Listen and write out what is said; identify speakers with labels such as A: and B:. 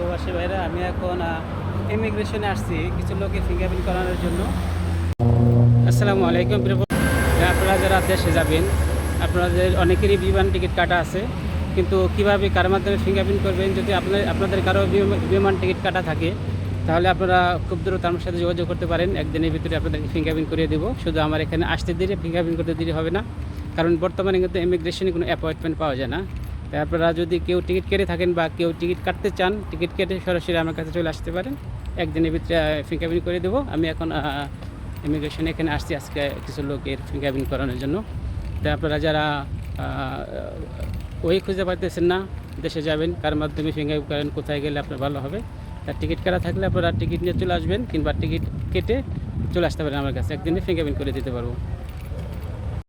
A: আমি এখন ইমিগ্রেশনে আসছি, কিছু লোকের ফিঙ্গারপ্রিন্ট করানোর জন্য। আসসালামু আলাইকুম, প্রিয় আপনারা যারা দেশে যাবেন, আপনাদের অনেকেরই বিমান টিকিট কাটা আছে, কিন্তু কীভাবে, কার মাধ্যমে ফিঙ্গারপ্রিন্ট করবেন, যদি আপনার, আপনাদের কারও বিমান- টিকিট কাটা থাকে, তাহলে আপনারা খুব দ্রুত আমার সাথে যোগাযোগ করতে পারেন। একদিনের ভিতরে আপনাদেরকে ফিঙ্গারপ্রিন্ট করিয়ে দেবো। শুধু আমার এখানে আসতে দিলে ফিঙ্গারপ্রিন্ট করতে দেরি হবে না। কারণ বর্তমানে কিন্তু ইমিগ্রেশনে কোনো অ্যাপয়েন্টমেন্ট পাওয়া যায় না। আপনারা যদি কেউ টিকিট কেটে থাকেন বা কেউ টিকিট কাটতে চান, টিকিট কেটে সরাসরি আমার কাছে চলে আসতে পারেন। একদিনের ভিতরে ফিঙ্গারপ্রিন্ট করে দেবো। আমি এখন ইমিগ্রেশন এখানে আসছি আজকে কিছু লোকের ফিঙ্গারপ্রিন্ট করানোর জন্য। তাই আপনারা যারা ওই খুঁজে পাইতেছেন না, দেশে যাবেন, কার মাধ্যমে ফিঙ্গারপ্রিন্ট করেন, কোথায় গেলে আপনার ভালো হবে, তার টিকিট কাটা থাকলে আপনারা টিকিট নিয়ে চলে আসবেন, কিংবা টিকিট কেটে চলে আসতে পারেন আমার কাছে। একদিনে ফিঙ্গারপ্রিন্ট করে দিতে পারব।